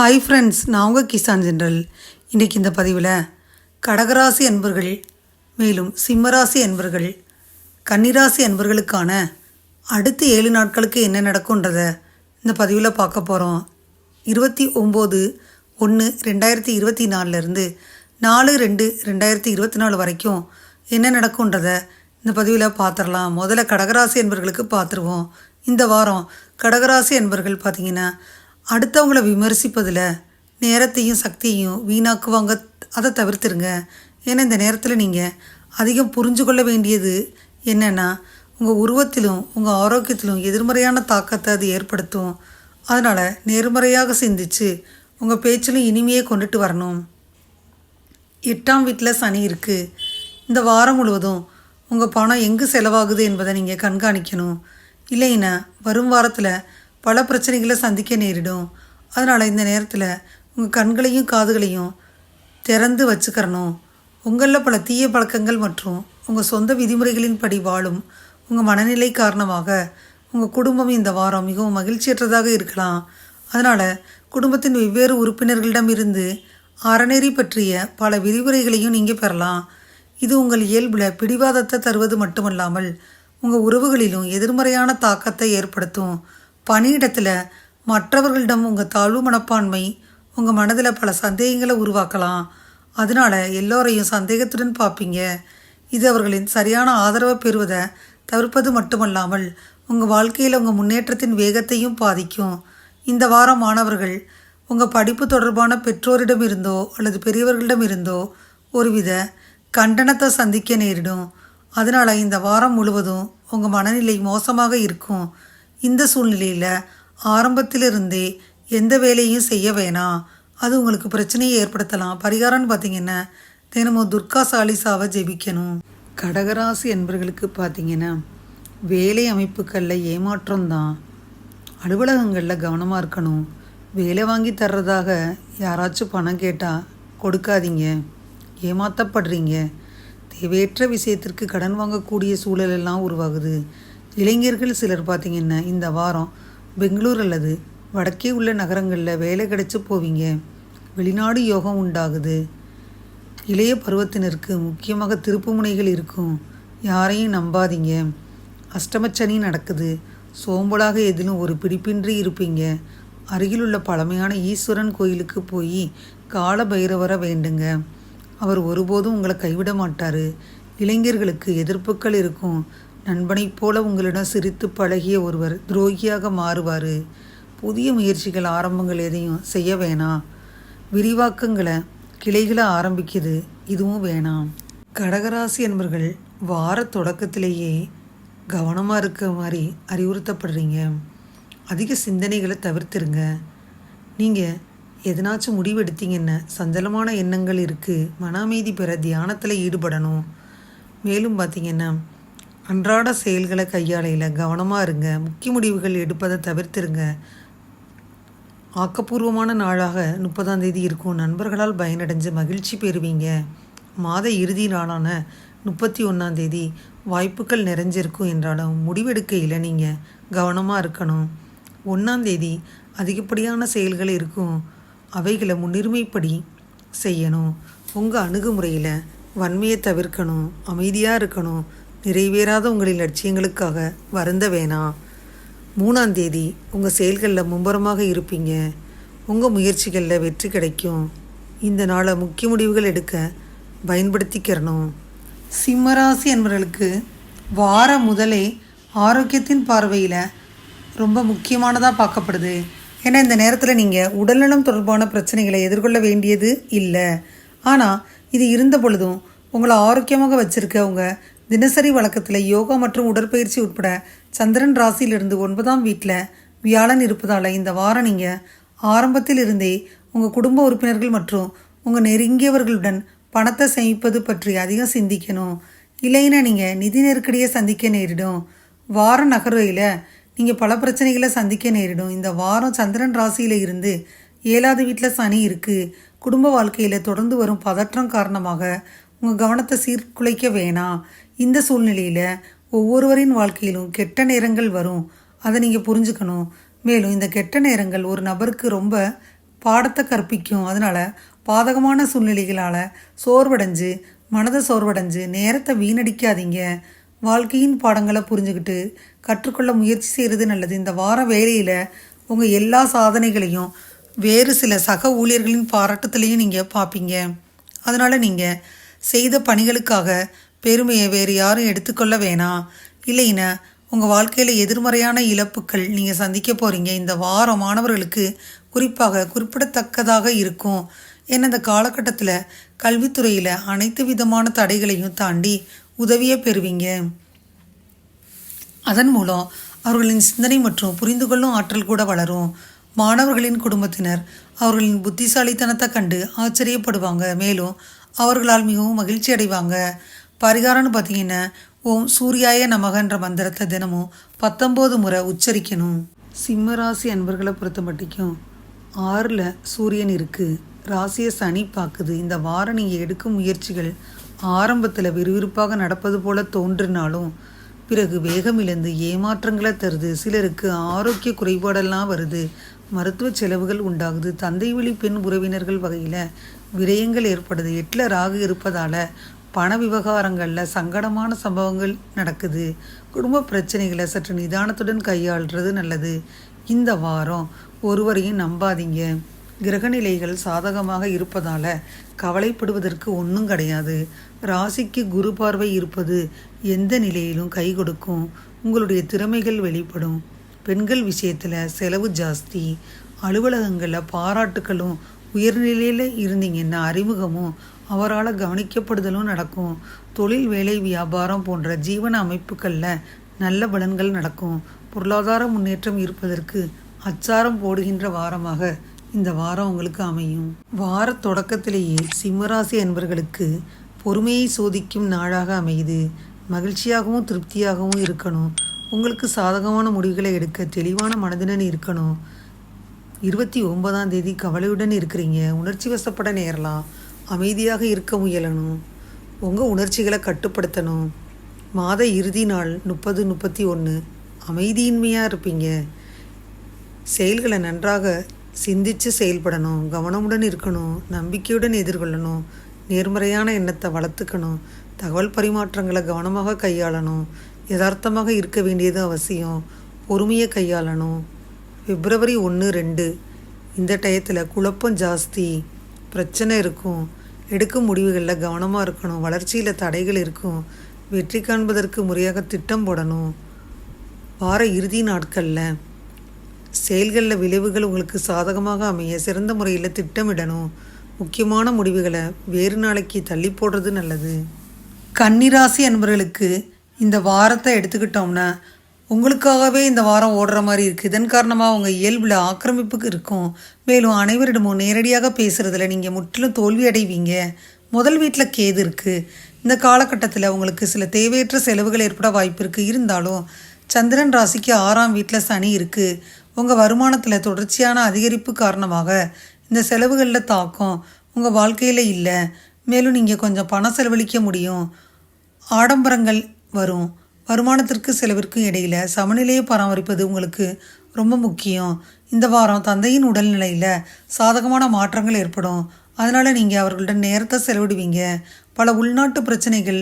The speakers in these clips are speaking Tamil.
ஹாய் ஃப்ரெண்ட்ஸ் நான் உங்கள் கிசான் ஜென்ரல். இன்றைக்கி இந்த பதிவில் கடகராசி அன்பர்கள் மேலும் சிம்மராசி அன்பர்கள் கன்னிராசி அன்பர்களுக்கான அடுத்த ஏழு நாட்களுக்கு என்ன நடக்கும்ன்றத இந்த பதிவில் பார்க்க போகிறோம் இருபத்தி ஒம்பது ஒன்று ரெண்டாயிரத்தி இருபத்தி நாலுலேருந்து நாலு ரெண்டு ரெண்டாயிரத்தி இருபத்தி நாலு வரைக்கும் என்ன நடக்கும்ன்றத இந்த பதிவில் பார்த்துடலாம் முதல்ல கடகராசி என்பர்களுக்கு பார்த்துருவோம் இந்த வாரம் கடகராசி என்பர்கள் பார்த்திங்கன்னா அடுத்தவங்களை விமர்சிப்பதில் நேரத்தையும் சக்தியையும் வீணாக்குவாங்க. அதை தவிர்த்துருங்க. ஏன்னா இந்த நேரத்தில் நீங்கள் அதிகம் புரிஞ்சு கொள்ள வேண்டியது என்னென்னா உங்கள் உருவத்திலும் உங்கள் ஆரோக்கியத்திலும் எதிர்மறையான தாக்கத்தை அது ஏற்படுத்தும். அதனால் நேர்மறையாக சிந்திச்சு உங்கள் பேச்சிலும் இனிமையை கொண்டுட்டு வரணும். எட்டாம் வீட்டில் சனி இருக்குது இந்த வாரம் முழுவதும் உங்கள் பணம் எங்கு செலவாகுது என்பதை நீங்கள் கண்காணிக்கணும். இல்லைன்னா வரும் வாரத்தில் பல பிரச்சனைகளை சந்திக்க நேரிடும். அதனால் இந்த நேரத்தில் உங்கள் கண்களையும் காதுகளையும் திறந்து வச்சுக்கிறணும். உங்களில் பல தீய பழக்கங்கள் மற்றும் உங்கள் சொந்த விதிமுறைகளின்படி வாழும் உங்கள் மனநிலை காரணமாக உங்கள் குடும்பம் இந்த வாரம் மிகவும் மகிழ்ச்சியற்றதாக இருக்கலாம். அதனால் குடும்பத்தின் வெவ்வேறு உறுப்பினர்களிடமிருந்து அறநெறி பற்றிய பல விரிவுரைகளையும் நீங்கள் பெறலாம். இது உங்கள் இயல்பில் பிடிவாதத்தை தருவது மட்டுமல்லாமல் உங்கள் உறவுகளிலும் எதிர்மறையான தாக்கத்தை ஏற்படுத்தும். பணியிடத்தில் மற்றவர்களிடம் உங்கள் தாழ்வு மனப்பான்மை உங்கள் மனதில் பல சந்தேகங்களை உருவாக்கலாம். அதனால எல்லோரையும் சந்தேகத்துடன் பார்ப்பீங்க. இது அவர்களின் சரியான ஆதரவை பெறுவதை தவிர்ப்பது மட்டுமல்லாமல் உங்கள் வாழ்க்கையில் உங்கள் முன்னேற்றத்தின் வேகத்தையும் பாதிக்கும். இந்த வாரம் மாணவர்கள் உங்கள் படிப்பு தொடர்பான பெற்றோரிடம் இருந்தோ அல்லது பெரியவர்களிடம் இருந்தோ ஒருவித கண்டனத்தை சந்திக்க நேரிடும். அதனால் இந்த வாரம் முழுவதும் உங்கள் மனநிலை மோசமாக இருக்கும். இந்த சூழ்நிலையில் ஆரம்பத்திலிருந்தே எந்த வேலையும் செய்ய வேணாம் அது உங்களுக்கு பிரச்சனையை ஏற்படுத்தலாம். பரிகாரம்னு பார்த்தீங்கன்னா தினமும் துர்கா சாலிசாவை ஜெபிக்கணும். கடகராசி என்பர்களுக்கு பார்த்தீங்கன்னா வேலை அமைப்புகளில் ஏமாற்றம் தான். அலுவலகங்களில் கவனமாக இருக்கணும். வேலை வாங்கி தர்றதாக யாராச்சும் பணம் கேட்டால் கொடுக்காதீங்க. ஏமாத்தப்படுறீங்க. தேவையற்ற விஷயத்திற்கு கடன் வாங்கக்கூடிய சூழலெல்லாம் உருவாகுது. இளைஞர்கள் சிலர் பார்த்தீங்கன்னா இந்த வாரம் பெங்களூர் அல்லது வடக்கே உள்ள நகரங்களில் வேலை கிடைச்சி போவீங்க. வெளிநாடு யோகம் உண்டாகுது. இளைய பருவத்தினருக்கு முக்கியமாக திருப்பு முனைகள் இருக்கும். யாரையும் நம்பாதீங்க. அஷ்டமச்சனி நடக்குது. சோம்பலாக எதிலும் ஒரு பிடிப்பின்றி இருப்பீங்க. அருகிலுள்ள பழமையான ஈஸ்வரன் கோயிலுக்கு போய் கால பைரவரை வேண்டுங்க. அவர் ஒருபோதும் உங்களை கைவிட மாட்டார். இளைஞர்களுக்கு எதிர்ப்புகள் இருக்கும். நண்பனைப் போல உங்களிடம் சிரித்து பழகிய ஒருவர் துரோகியாக மாறுவார் புதிய முயற்சிகள் ஆரம்பங்கள் எதையும் செய்ய வேணாம் விரிவாக்கங்களை கிளைகளை ஆரம்பிக்குது இதுவும் வேணாம். கடகராசி என்பர்கள் வார தொடக்கத்திலேயே கவனமாக இருக்க மாதிரி அறிவுறுத்தப்படுறீங்க. அதிக சிந்தனைகளை தவிர்த்துருங்க. நீங்கள் எதனாச்சும் முடிவெடுத்தீங்கன்னா சஞ்சலமான எண்ணங்கள் இருக்குது மன அமைதி பெற தியானத்தில் ஈடுபடணும். மேலும் பார்த்தீங்கன்னா அன்றாட செயல்களை கையாளையில் கவனமாக இருங்க. முக்கிய முடிவுகள் எடுப்பதை தவிர்த்துருங்க. ஆக்கப்பூர்வமான நாளாக முப்பதாம் தேதி இருக்கும். நண்பர்களால் பயனடைஞ்சு மகிழ்ச்சி பெறுவீங்க. மாத இறுதி நாளான முப்பத்தி ஒன்றாம் தேதி வாய்ப்புகள் நிறைஞ்சிருக்கும் என்றாலும் முடிவெடுக்கையில் நீங்கள் கவனமாக இருக்கணும். ஒன்றாம் தேதி அதிகப்படியான செயல்கள் இருக்கும். அவைகளை முன்னுரிமைப்படி செய்யணும். உங்கள் அணுகுமுறையில் வன்மையை தவிர்க்கணும். அமைதியாக இருக்கணும். நிறைவேறாத உங்களின் லட்சியங்களுக்காக வருந்த வேணாம் மூணாம் தேதி உங்கள் செயல்களில் மும்பரமாக இருப்பீங்க. உங்கள் முயற்சிகளில் வெற்றி கிடைக்கும். இந்த நாளை முக்கிய முடிவுகள் எடுக்க பயன்படுத்திக்கிறணும் சிம்மராசி என்பவர்களுக்கு வார முதலே ஆரோக்கியத்தின் பார்வையில் ரொம்ப முக்கியமானதாக பார்க்கப்படுது. ஏன்னா இந்த நேரத்தில் நீங்கள் உடல்நலம் தொடர்பான பிரச்சனைகளை எதிர்கொள்ள வேண்டியது இல்லை. ஆனால் இது இருந்த பொழுதும் உங்களை ஆரோக்கியமாக வச்சுருக்க உங்கள் தினசரி வழக்கத்தில் யோகா மற்றும் உடற்பயிற்சி உட்பட சந்திரன் ராசியிலிருந்து ஒன்பதாம் வீட்டில் வியாழன் இருப்பதால் இந்த வாரம் நீங்கள் ஆரம்பத்தில் இருந்தே உங்கள் குடும்ப உறுப்பினர்கள் மற்றும் உங்கள் நெருங்கியவர்களுடன் பணத்தை சேமிப்பது பற்றி அதிகம் சிந்திக்கணும். இல்லைன்னா நீங்கள் நிதி நெருக்கடியை சந்திக்க நேரிடும். வார நகர்வையில் நீங்கள் பல பிரச்சனைகளை சந்திக்க நேரிடும். இந்த வாரம் சந்திரன் ராசியில் இருந்து ஏழாவது வீட்டில் சனி இருக்குது குடும்ப வாழ்க்கையில் தொடர்ந்து வரும் பதற்றம் காரணமாக உங்கள் கவனத்தை சீர்குலைக்க வேணாம். இந்த சூழ்நிலையில் ஒவ்வொருவரின் வாழ்க்கையிலும் கெட்ட நேரங்கள் வரும். அதை நீங்கள் புரிஞ்சுக்கணும். மேலும் இந்த கெட்ட நேரங்கள் ஒரு நபருக்கு ரொம்ப பாடத்தை கற்பிக்கும். அதனால் பாதகமான சூழ்நிலைகளால் சோர்வடைஞ்சு மனதை சோர்வடைஞ்சு நேரத்தை வீணடிக்காதீங்க. வாழ்க்கையின் பாடங்களை புரிஞ்சுக்கிட்டு கற்றுக்கொள்ள முயற்சி செய்கிறது நல்லது. இந்த வார வேலையில் உங்கள் எல்லா சாதனைகளையும் வேறு சில சக ஊழியர்களின் பாராட்டத்திலையும் நீங்கள் பார்ப்பீங்க. அதனால் நீங்கள் செய்த பணிகளுக்காக பெருமையை வேறு யாரும் எடுத்துக்கொள்ள வேணாம் இல்லைன்னா உங்கள் வாழ்க்கையில் எதிர்மறையான இழப்புகள் நீங்கள் சந்திக்க போகிறீங்க இந்த வாரம் மாணவர்களுக்கு குறிப்பாக குறிப்பிடத்தக்கதாக இருக்கும். ஏன்னா இந்த காலகட்டத்தில் கல்வித்துறையில் அனைத்து விதமான தடைகளையும் தாண்டி உதவியை பெறுவீங்க. அதன் மூலம் அவர்களின் சிந்தனை மற்றும் புரிந்து கொள்ளும் ஆற்றல் கூட வளரும். மாணவர்களின் குடும்பத்தினர் அவர்களின் புத்திசாலித்தனத்தை கண்டு ஆச்சரியப்படுவாங்க. மேலும் அவர்களால் மிகவும் மகிழ்ச்சி அடைவாங்க பரிகாரம்னு பார்த்தீங்கன்னா ஓம் சூர்யாய நமகன்ற மந்திரத்தை தினமும் பத்தொம்போது முறை உச்சரிக்கணும். சிம்ம ராசி அன்பர்களை பொறுத்த மட்டிக்கும் ஆறில் சூரியன் இருக்குது ராசியை சனி பார்க்குது. இந்த வாரம் நீங்கள் எடுக்கும் முயற்சிகள் ஆரம்பத்தில் விறுவிறுப்பாக நடப்பது போல தோன்றினாலும் பிறகு வேகம் இழந்து ஏமாற்றங்களை தருது. சிலருக்கு ஆரோக்கிய குறைபாடெல்லாம் வருது. மருத்துவ செலவுகள் உண்டாகுது. தந்தை வழி பெண் உறவினர்கள் வகையில் விரயங்கள் ஏற்படுது. எட்டில் ராகு இருப்பதால் பண விவகாரங்களில் சங்கடமான சம்பவங்கள் நடக்குது. குடும்ப பிரச்சனைகளை சற்று நிதானத்துடன் கையாள்றது நல்லது. இந்த வாரம் ஒருவரையும் நம்பாதீங்க. கிரகநிலைகள் சாதகமாக இருப்பதால் கவலைப்படுவதற்கு ஒன்றும் கிடையாது. ராசிக்கு குரு பார்வை இருப்பது எந்த நிலையிலும் கை கொடுக்கும். உங்களுடைய திறமைகள் வெளிப்படும். பெண்கள் விஷயத்தில் செலவு ஜாஸ்தி. அலுவலகங்களில் பாராட்டுகளும் உயர்நிலையில் இருந்தீங்கன்னா அறிமுகமும் அவரால் கவனிக்கப்படுதலும் நடக்கும். தொழில் வேலை வியாபாரம் போன்ற ஜீவன அமைப்புகளில் நல்ல பலன்கள் நடக்கும். பொருளாதார முன்னேற்றம் இருப்பதற்கு அச்சாரம் போடுகின்ற வாரமாக இந்த வாரம் உங்களுக்கு அமையும். வார தொடக்கத்திலேயே சிம்மராசி அன்பர்களுக்கு பொறுமையை சோதிக்கும் நாளாக அமையுது. மகிழ்ச்சியாகவும் திருப்தியாகவும் இருக்கணும். உங்களுக்கு சாதகமான முடிவுகளை எடுக்க தெளிவான மனதுடன் இருக்கணும். இருபத்தி ஒன்பதாம் தேதி கவலையுடன் இருக்கிறீங்க. உணர்ச்சி வசப்பட நேரலாம். அமைதியாக இருக்க முயலணும். உங்கள் உணர்ச்சிகளை கட்டுப்படுத்தணும். மாத இறுதி நாள் முப்பது முப்பத்தி ஒன்று அமைதியின்மையாக இருப்பீங்க. செயல்களை நன்றாக சிந்தித்து செயல்படணும். கவனமுடன் இருக்கணும். நம்பிக்கையுடன் எதிர்கொள்ளணும். நேர்மறையான எண்ணத்தை வளர்த்துக்கணும். தகவல் பரிமாற்றங்களை கவனமாக கையாளணும். யதார்த்தமாக இருக்க வேண்டியது அவசியம். பொறுமையை கையாளணும். பிப்ரவரி ஒன்று ரெண்டு. இந்த டயத்தில் குழப்பம் ஜாஸ்தி. பிரச்சனை இருக்கும். எடுக்கும் முடிவுகளில் கவனமாக இருக்கணும் வளர்ச்சியில் தடைகள் இருக்கும் வெற்றி காண்பதற்கு முறையாக திட்டம் போடணும். வார இறுதி நாட்களில் செயல்களில் விளைவுகள் உங்களுக்கு சாதகமாக அமைய சிறந்த முறையில் திட்டமிடணும். முக்கியமான முடிவுகளை வேறு நாளைக்கு தள்ளி போடுறது நல்லது. கன்னிராசி அன்பர்களுக்கு இந்த வாரத்தை எடுத்துக்கிட்டோம்னா உங்களுக்காகவே இந்த வாரம் ஓடுற மாதிரி இருக்குது இதன் காரணமாக உங்கள் இயல்பில் ஆக்கிரமிப்புக்கு இருக்கும். மேலும் அனைவரிடமும் நேரடியாக பேசுகிறதுல நீங்கள் முற்றிலும் தோல்வி அடைவீங்க முதல் வீட்டில் கேது இருக்குது இந்த காலகட்டத்தில் உங்களுக்கு சில தேவையற்ற செலவுகள் ஏற்பட வாய்ப்பு இருக்குது இருந்தாலும் சந்திரன் ராசிக்கு ஆறாம் வீட்டில் சனி இருக்குது உங்கள் வருமானத்தில் தொடர்ச்சியான அதிகரிப்பு காரணமாக இந்த செலவுகளில் தாக்கம் உங்கள் வாழ்க்கையில் இல்லை. மேலும் நீங்கள் கொஞ்சம் பணம் செலவழிக்க முடியும். ஆடம்பரங்கள் வரும். வருமானத்திற்கு செலவிற்கும் இடையில் சமநிலையை பராமரிப்பது உங்களுக்கு ரொம்ப முக்கியம். இந்த வாரம் தந்தையின் உடல்நிலையில் சாதகமான மாற்றங்கள் ஏற்படும். அதனால் நீங்கள் அவர்களுடன் நேரத்தை செலவிடுவீங்க. பல உள்நாட்டு பிரச்சனைகள்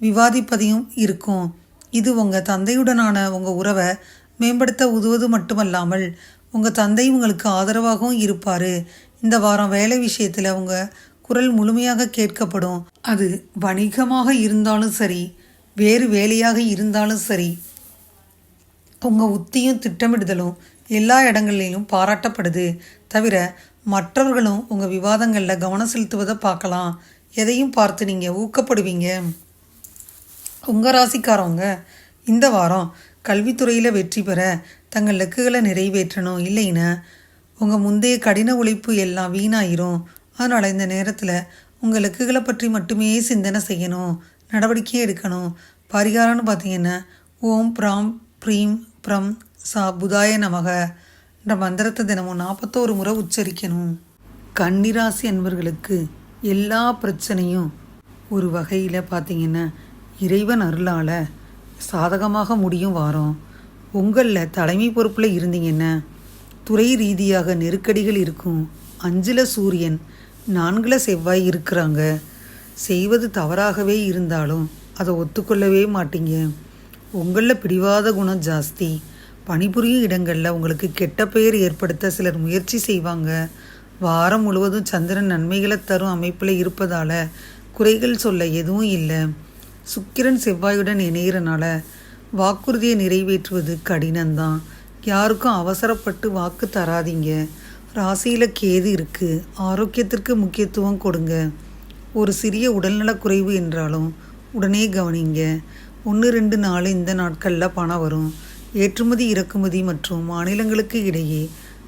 விவாதிப்பதையும் இருக்கும். இது உங்கள் தந்தையுடனான உங்கள் உறவை மேம்படுத்த உதவுவது மட்டுமல்லாமல் உங்கள் தந்தை உங்களுக்கு ஆதரவாகவும் இருப்பார். இந்த வாரம் வேலை விஷயத்தில் உங்கள் குரல் முழுமையாக கேட்கப்படும். அது வணிகமாக இருந்தாலும் சரி வேறு வேலையாக இருந்தாலும் சரி. உங்கள் உத்தியும் திட்டமிடுதலும் எல்லா இடங்களிலும் பாராட்டப்படுது. தவிர மற்றவர்களும் உங்கள் விவாதங்களில் கவனம் செலுத்துவதை பார்க்கலாம். எதையும் பார்த்து நீங்கள் ஊக்கப்படுவீங்க? உங்கள் ராசிக்காரவங்க இந்த வாரம் கல்வித்துறையில் வெற்றி பெற தங்கள் இலக்குகளை நிறைவேற்றணும் இல்லைன்னா உங்கள் முந்தைய கடின உழைப்பு எல்லாம் வீணாயிரும். அதனால் இந்த நேரத்தில் உங்கள் இலக்குகளை பற்றி மட்டுமே சிந்தனை செய்யணும். நடவடிக்கையை எடுக்கணும். பரிகாரம்னு பார்த்தீங்கன்னா ஓம் பிராம் ப்ரீம் ப்ரம் சா புதாய நமக. என்ற மந்திரத்தை தினமும் நாற்பத்தோரு முறை உச்சரிக்கணும். கன்னிராசி அன்பர்களுக்கு எல்லா பிரச்சனையும் ஒரு வகையில் பார்த்தீங்கன்னா இறைவன் அருளால் சாதகமாக முடியும் வாரம். உங்களில் தலைமை பொறுப்பில் இருந்தீங்கன்னா துறை ரீதியாக நெருக்கடிகள் இருக்கும். அஞ்சில் சூரியன் நான்கில் செவ்வாய் இருக்கிறாங்க. செய்வது தவறாகவே இருந்தாலும் அதை ஒத்துக்கொள்ளவே மாட்டீங்க. உங்களில் பிடிவாத குணம் ஜாஸ்தி. பணிபுரியும் இடங்களில் உங்களுக்கு கெட்ட பெயர் ஏற்படுத்த சிலர் முயற்சி செய்வாங்க. வாரம் முழுவதும் சந்திரன் நன்மைகளை தரும் அமைப்பில் இருப்பதால் குறைகள் சொல்ல எதுவும் இல்லை. சுக்கிரன் செவ்வாயுடன் இணைகிறனால வாக்குறுதியை நிறைவேற்றுவது கடினம்தான். யாருக்கும் அவசரப்பட்டு வாக்கு தராதீங்க. ராசியில் கேது இருக்குது ஆரோக்கியத்திற்கு முக்கியத்துவம் கொடுங்க. ஒரு சிறிய உடல்நலக் குறைவு என்றாலும் உடனே கவனிங்க ஒன்று ரெண்டு நாலு இந்த நாட்களில் பணம் வரும். ஏற்றுமதி இறக்குமதி மற்றும் மாநிலங்களுக்கு இடையே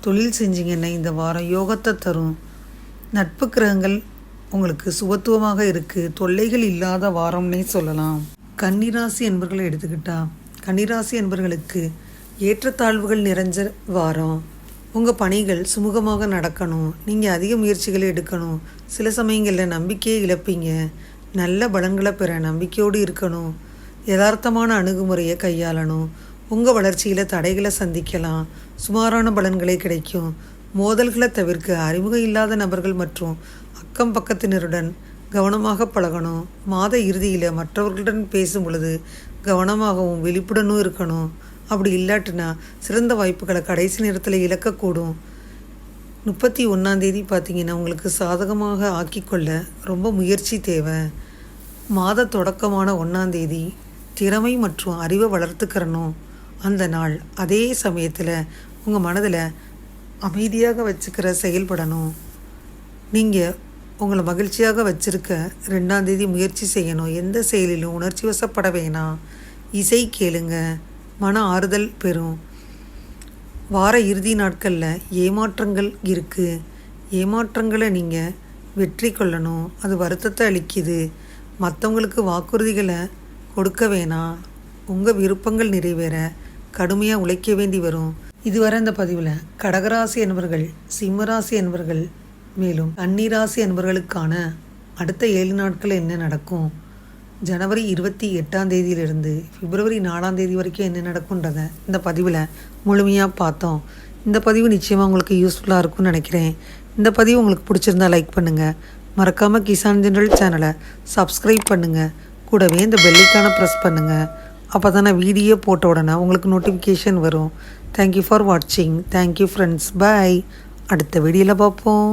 தொழில் செஞ்சிங்கன்னா இந்த வாரம் யோகத்தை தரும். நட்பு கிரகங்கள் உங்களுக்கு சுபத்துவமாக இருக்குது தொல்லைகள் இல்லாத வாரம்னே சொல்லலாம். கன்னிராசி என்பர்களை எடுத்துக்கிட்டா கன்னிராசி என்பர்களுக்கு ஏற்றத்தாழ்வுகள் நிறைஞ்ச வாரம் உங்கள் பணிகள் சுமூகமாக நடக்கணும். நீங்கள் அதிக முயற்சிகளை எடுக்கணும். சில சமயங்களில் நம்பிக்கையை இழப்பீங்க. நல்ல பலன்களை பெற நம்பிக்கையோடு இருக்கணும். யதார்த்தமான அணுகுமுறையை கையாளணும். உங்கள் வளர்ச்சியில் தடைகளை சந்திக்கலாம். சுமாரான பலன்களே கிடைக்கும். மோதல்களை தவிர்க்க அறிமுகம் இல்லாத நபர்கள் மற்றும் அக்கம் பக்கத்தினருடன் கவனமாக பழகணும். மாத இறுதியில் மற்றவர்களுடன் பேசும் பொழுது கவனமாகவும் விழிப்புடனும் இருக்கணும். அப்படி இல்லாட்டினா சிறந்த வாய்ப்புகளை கடைசி நேரத்தில் இழக்கக்கூடும். முப்பத்தி ஒன்றாந்தேதி பார்த்தீங்கன்னா உங்களுக்கு சாதகமாக ஆக்கிக்கொள்ள ரொம்ப முயற்சி தேவை. மாத தொடக்கமான ஒன்றாந்தேதி திறமை மற்றும் அறிவை வளர்த்துக்கிறணும். அந்த நாள் அதே சமயத்தில் உங்கள் மனதில் அமைதியாக வச்சுக்கிற செயல்படணும். நீங்கள் உங்களை மகிழ்ச்சியாக வச்சுருக்க ரெண்டாந்தேதி முயற்சி செய்யணும். எந்த செயலிலும் உணர்ச்சி வசப்பட வேணாம். இசை கேளுங்கள் மன ஆறுதல் பெறும். வார இறுதி நாட்களில் ஏமாற்றங்கள் இருக்குது ஏமாற்றங்களை நீங்கள் வெற்றி கொள்ளணும். அது வருத்தத்தை அளிக்குது. மற்றவங்களுக்கு வாக்குறுதிகளை கொடுக்க வேணாம் உங்கள் விருப்பங்கள் நிறைவேற. கடுமையாக உழைக்க வேண்டி வரும். இதுவரை இந்த பதிவில் கடகராசி என்பவர்கள் சிம்மராசி என்பவர்கள் மேலும் கன்னிராசி என்பவர்களுக்கான அடுத்த ஏழு நாட்கள் என்ன நடக்கும்? ஜனவரி இருபத்தி எட்டாம் தேதியிலிருந்து பிப்ரவரி நாலாம் தேதி வரைக்கும் என்ன நடக்கும்ன்றத இந்த பதிவில் முழுமையாக பார்த்தோம். இந்த பதிவு நிச்சயமாக உங்களுக்கு யூஸ்ஃபுல்லாக இருக்கும்னு நினைக்கிறேன். இந்த பதிவு உங்களுக்கு பிடிச்சிருந்தா லைக் பண்ணுங்கள் மறக்காமல் கிசான் ஜெனரல் சேனலை சப்ஸ்கிரைப் பண்ணுங்கள் கூடவே இந்த பெல்லைக்கான ப்ரெஸ் பண்ணுங்கள் அப்போ தானே வீடியோ போட்ட உடனே உங்களுக்கு நோட்டிஃபிகேஷன் வரும். தேங்க்யூ ஃபார் வாட்சிங் தேங்க்யூ ஃப்ரெண்ட்ஸ் பை அடுத்த வீடியோவில் பார்ப்போம்.